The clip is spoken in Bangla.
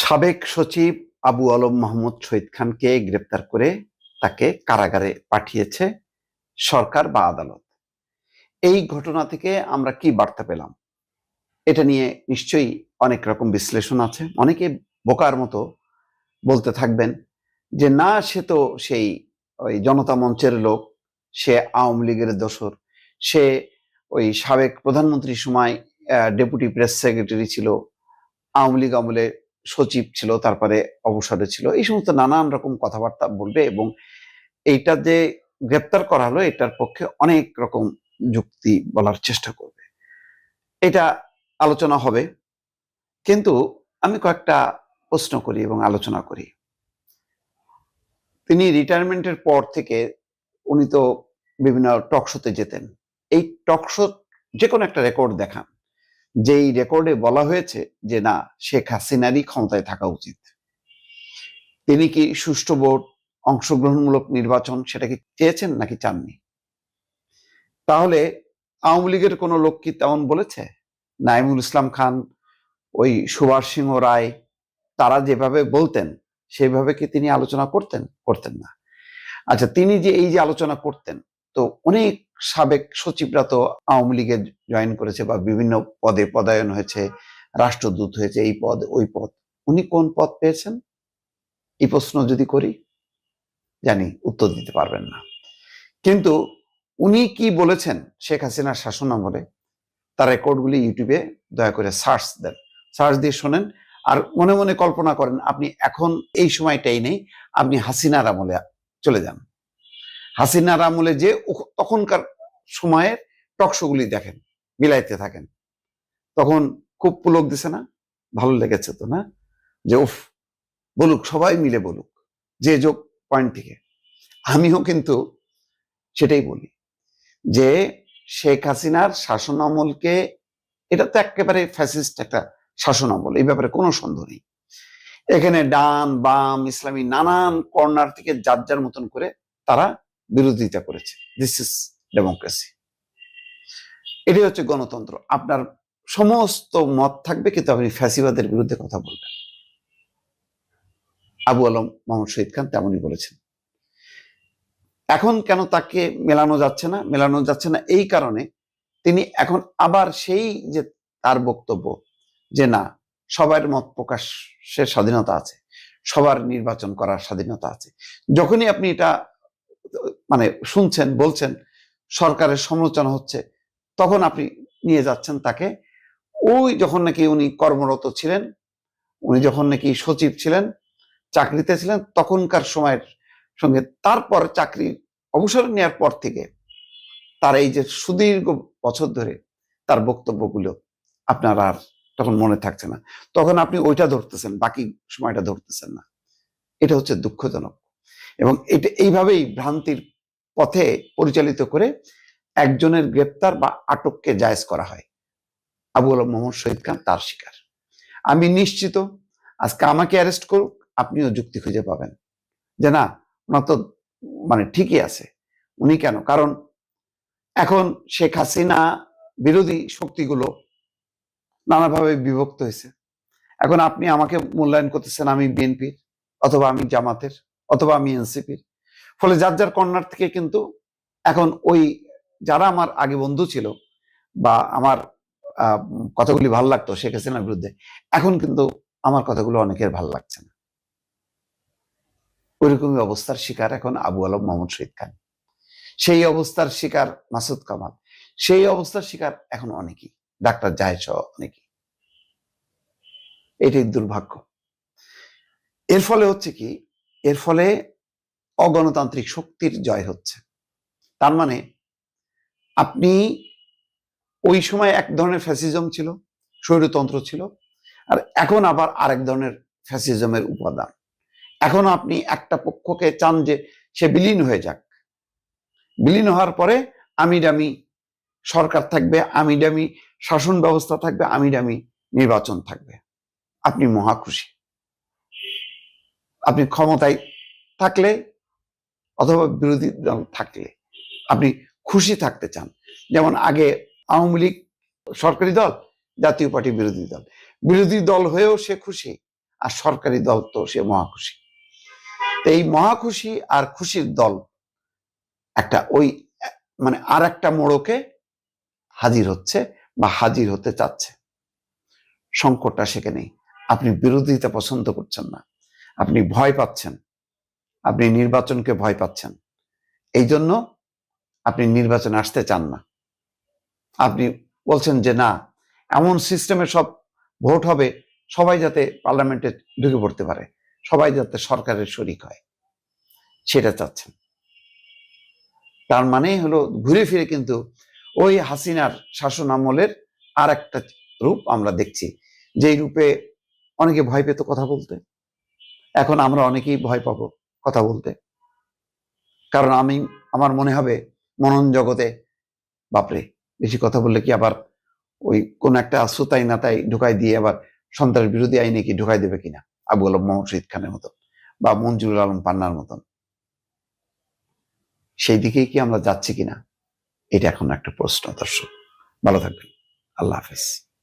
সাবেক সচিব আবু আলম মাহমুদ শহীদ খানকে গ্রেপ্তার করে তাকে কারাগারে পাঠিয়েছে সরকার বা আদালত। এই ঘটনা থেকে আমরা কি বার্তা পেলাম? এটা নিয়ে নিশ্চয়ই অনেক রকম বিশ্লেষণ আছে। অনেকে বোকার মতো বলতে থাকবেন যে, না, সে তো সেই ওই জনতা মঞ্চের লোক, সে আওয়ামী লীগের দোসর সে ওই সাবেক প্রধানমন্ত্রীর সময় ডেপুটি প্রেস সেক্রেটারি ছিল, আওয়ামী লীগ আমলে সচিব ছিল, তারপরে অবসরে ছিল, এই সমস্ত নানান রকম কথাবার্তা বলবে এবং এইটা যে গ্রেপ্তার করা হলো, এটার পক্ষে অনেক রকম যুক্তি বলার চেষ্টা করবে। এটা আলোচনা হবে। কিন্তু আমি কয়েকটা প্রশ্ন করি এবং আলোচনা করি। তিনি রিটায়ারমেন্টের পর থেকে উনি তো বিভিন্ন টকশোতে যেতেন। এই টকশো যে কোনো একটা রেকর্ড দেখান। যেই রেকর্ডে বলা হয়েছে যে না, শেখ হাসিনারই ক্ষমতায় থাকা উচিত। তিনি কি সুষ্ঠু ভোট, অংশগ্রহণমূলক নির্বাচন সেটা কি চেয়েছেন নাকি চাননি? তাহলে আওয়ামী লীগের কোনো লোক কি তেমন বলেছে? নাইমুল ইসলাম খান, ওই সুভাষ সিংহ রায়, তারা যেভাবে বলতেন সেভাবে কি তিনি আলোচনা করতেন? করতেন না। আচ্ছা তিনি যে এই যে আলোচনা করতেন, তো অনেক সাবেক সচিবরা তো আওয়ামী লীগে জয়েন করেছে বা বিভিন্ন পদে পদায়ন হয়েছে, রাষ্ট্রদূত হয়েছে, এই পদ, ওই পদ। উনি কোন পদ পেয়েছেন? এই প্রশ্ন যদি করি, জানি উত্তর দিতে পারবেন না। কিন্তু উনি কি বলেছেন? শেখ হাসিনার শাসন আমলে তার রেকর্ডগুলি ইউটিউবে দয়া করে সার্চ দেন। সার্চ দিয়ে শোনেন আর মনে মনে কল্পনা করেন, আপনি এখন এই সময়টাই নেই, আপনি হাসিনার আমলে চলে যান। হাসিনার আমলে যে তখনকার সময়ের টকশোগুলি দেখেন, মিলাইতে থাকেন। তখন খুব পুলক দিছে না? ভালো লেগেছে তো না? যে উফ, বলুক, সবাই মিলে বলুক, যে যোগ পয়েন্ট থেকে আমিও কিন্তু সেটাই বলি যে শেখ হাসিনার শাসন আমলকে, এটা তো একেবারে ফ্যাসিস্ট একটা শাসন আমল, এই ব্যাপারে কোনো সন্দেহ নেই। এখানে ডান, বাম, ইসলামী নানান কর্নার থেকে যার যার মতন করে তারা বিরোধিতা করেছে। দিস ইজ ডেমোক্রেসি এটাই হচ্ছে গণতন্ত্র। আপনার সমস্ত মত থাকবে কিন্তু আপনি ফ্যাসিবাদের বিরুদ্ধে কথা বলবেন। আবু আলম, মোহাম্মদ শহীদ খান তেমনই বলেছেন। এখন কেন তাকে মেলানো যাচ্ছে না? মেলানো যাচ্ছে না এই কারণে তিনি এখন আবার সেই যে তার বক্তব্য যে না, সবার মত প্রকাশের স্বাধীনতা আছে, সবার নির্বাচন করার স্বাধীনতা আছে। যখনই আপনি এটা মানে শুনছেন, বলছেন, সরকারের সমালোচনা হচ্ছে, তখন আপনি নিয়ে যাচ্ছেন তাকে। ওই যখন নাকি উনি কর্মরত ছিলেন, উনি যখন নাকি সচিব ছিলেন, চাকরিতে ছিলেন, তখনকার সময়ের সঙ্গে তারপর চাকরি অবসর নেওয়ার পর থেকে তার এই যে সুদীর্ঘ বছর ধরে তার বক্তব্যগুলো আপনার আর তখন মনে থাকছে না। তখন আপনি ওইটা ধরতেছেন, বাকি সময়টা ধরতেছেন না। এটা হচ্ছে দুঃখজনক। এবং এটা এইভাবেই ভ্রান্তির পথে পরিচালিত করে একজনের গ্রেপ্তার বা আটককে জায়েজ করা হয়। আবু আলম মোহাম্মদ শহীদ খান তার শিকার। আমি নিশ্চিত আজকে আমাকে অ্যারেস্ট করুক, আপনিও যুক্তি খুঁজে পাবেন। যে না, ওনার তো মানে ঠিকই আছে। উনি কেন? কারণ এখন শেখ হাসিনা বিরোধী শক্তিগুলো নানাভাবে বিভক্ত হয়েছে। এখন আপনি আমাকে মূল্যায়ন করতেছেন আমি বিএনপির অথবা আমি জামাতের। অথবা আমি এনসিপির। ফলে যার যার কর্নার থেকে কিন্তু এখন ওই যারা আমার আগে বন্ধু ছিল বা আমার কথাগুলি ভালো লাগতো শেখ হাসিনার বিরুদ্ধে, এখন কিন্তু আমার কথাগুলো অনেকের ভালো লাগছে না। ওইরকমই অবস্থার শিকার এখন আবু আলম মোহাম্মদ শহীদ খান। সেই অবস্থার শিকার মাসুদ কামাল। সেই অবস্থার শিকার এখন অনেকেই, ডাক্তার জাহেদ সহ অনেকেই। এটাই দুর্ভাগ্য। এর ফলে হচ্ছে কি এর ফলে অগণতান্ত্রিক শক্তির জয় হচ্ছে। তার মানে আপনি ওই সময় এক ধরনের ফ্যাসিজম ছিল, স্বৈরতন্ত্র ছিল, আর এখন আবার আরেক ধরনের ফ্যাসিজমের উপাদান। এখন আপনি একটা পক্ষকে চান যে সে বিলীন হয়ে যাক। বিলীন হওয়ার পরে আমি ডামি সরকার থাকবে আমি ডামি শাসন ব্যবস্থা থাকবে আমি ডামি নির্বাচন থাকবে। আপনি মহা খুশি আপনি ক্ষমতায় থাকলে অথবা বিরোধী দল থাকলে আপনি খুশি থাকতে চান। যেমন আগে আওয়ামী লীগ সরকারি দল, জাতীয় পার্টি বিরোধী দল। বিরোধী দল হয়েও সে খুশি আর সরকারি দল তো সে মহাখুশি। এই মহাখুশি আর খুশির দল একটা ওই মানে আর একটা মোড়কে হাজির হচ্ছে বা হাজির হতে চাচ্ছে। সংকটটা সেখানেই। আপনি বিরোধিতা পছন্দ করছেন না। আপনি ভয় পাচ্ছেন। আপনি নির্বাচনকে ভয় পাচ্ছেন। এই জন্য আপনি নির্বাচনে আসতে চান না। আপনি বলছেন যে না, এমন সিস্টেমে সব ভোট হবে, সবাই যাতে পার্লামেন্টে ঢুকে পড়তে পারে, সবাই যাতে সরকারের শরিক হয়, সেটা চাচ্ছেন। তার মানে হলো ঘুরে ফিরে কিন্তু ওই হাসিনার শাসন আমলের আর একটা রূপ আমরা দেখছি। যেই রূপে অনেকে ভয় পেত কথা বলতে। এখন আমরা অনেকেই ভয় পাবো কথা বলতে। কারণ আমি, আমার মনে হবে মনন জগতে, বাপরে, বেশি কথা বললে কি আবার ওই কোন একটা সুতাই না তাই ঢুকাই দিয়ে আবার সন্ত্রাস বিরোধী আইনে কি ঢুকাই দেবে কিনা? আবু আলম মোহাম্মদ শহীদ খানের মতন বা মঞ্জুরুল আলম পান্নার মতন। সেই দিকেই কি আমরা যাচ্ছি কিনা? এটা এখন একটা প্রশ্ন, দর্শক। ভালো থাকবেন। আল্লাহ হাফিজ।